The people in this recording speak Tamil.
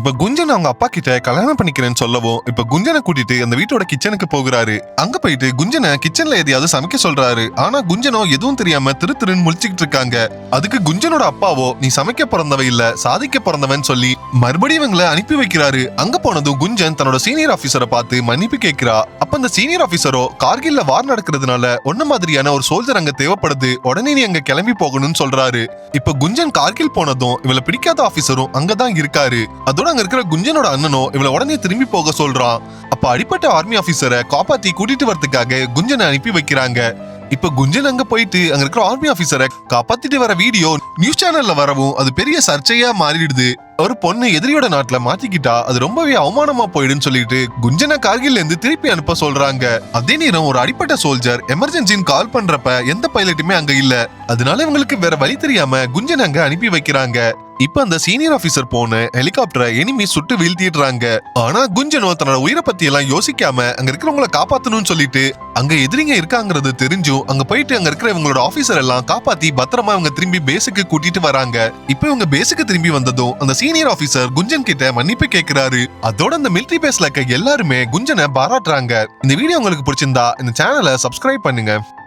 இப்ப குஞ்சன் அவங்க அப்பா கிட்ட கல்யாணம் பண்ணிக்கிறேன்னு சொல்லவும் இப்ப குஞ்சனை கூட்டிட்டு அந்த வீட்டோட கிச்சனுக்கு போகிறாரு. அங்க போயிட்டு குஞ்சனை கிச்சன்ல எதையாவது சமைக்க சொல்றாரு. ஆனா குஞ்சனோ எதுவும் தெரியாம திரு திருன்னு முழிச்சுக்கிட்டு இருக்காங்க. அதுக்கு குஞ்சனோட அப்பாவோ நீ சமைக்க பிறந்தவ இல்ல சாதிக்க பிறந்தவன் சொல்லி மறுபடியும் இவங்களை அனுப்பி வைக்கிறாரு. அங்க போனதும் குஞ்சன் தன்னோட சீனியர் ஆபீசரை பார்த்து மன்னிப்பு கேட்கிறா. அப்ப அந்த சீனியர் ஆபீசரோ கார்கில்ல வார் நடக்கிறதுனால ஒன்ன மாதிரியான ஒரு சோல்ஜர் அங்க தேவைப்படுது. உடனே நீ அங்க கிளம்பி போகணும்னு சொல்றாரு. இப்ப குஞ்சன் கார்கில் போனதும் இவளை பிடிக்காத ஆபீசரும் அங்கதான் இருக்காரு. அதோட அங்க இருக்கிற குஞ்சனோட அண்ணனோ இவளை உடனே திரும்பி போக சொல்றான். அப்ப அடிப்பட்ட ஆர்மி ஆபீசரை காப்பாத்தி கூட்டிட்டு வரதுக்காக குஞ்சனை அனுப்பி வைக்கிறாங்க. இப்ப குஞ்சன் அங்க போயிட்டு அங்க இருக்கிற ஆர்மி ஆபீசரை காப்பாத்திட்டு வர வீடியோ நியூஸ் சேனல்ல வரவும் அது பெரிய சர்ச்சையா மாறிடுது. ஒரு பொண்ணு எதிரியோட நாட்டுல மாட்டிக்கிட்டா அது ரொம்பவே அவமானமா போயிடுன்னு சொல்லிட்டு குஞ்சனை கார்கில்ல இருந்து திருப்பி அனுப்ப சொல்றாங்க. அதே நேரம் ஒரு அடிப்பட்ட சோல்ஜர் எமர்ஜென்சின்னு கால் பண்றப்ப எந்த பைலட்டுமே அங்க இல்ல. அதனால இவங்களுக்கு வேற வழி தெரியாம குஞ்சன் அங்க அனுப்பி வைக்கிறாங்க. இப்ப அந்த சீனியர் ஆபீசர் போன ஹெலிகாப்டரை எனிமி சுட்டு வீழ்த்திடுறாங்க. ஆனா குஞ்சனோ தன்னோட உயிரை பத்தி எல்லாம் யோசிக்காம அங்க இருக்கிறவங்கள காப்பாத்தணும்னு சொல்லிட்டு அங்க எதிரிங்க இருக்காங்கிறது தெரிஞ்சும் அங்க போயிட்டு அங்க இருக்கிற இவங்களோட ஆபீசர் எல்லாம் காப்பாத்தி பத்திரமா இவங்க திரும்பி பேஸுக்கு கூட்டிட்டு வராங்க. இப்ப இவங்க பேஸுக்கு திரும்பி வந்ததும் அந்த சீனியர் ஆபீசர் குஞ்சன் கிட்ட மன்னிப்பு கேக்குறாரு. அதோட அந்த மிலிட்ரி பேஸ்ல இருக்க எல்லாருமே குஞ்சனை பாராட்டுறாங்க. இந்த வீடியோ உங்களுக்கு பிடிச்சிருந்தா இந்த சேனலை சப்ஸ்கிரைப் பண்ணுங்க.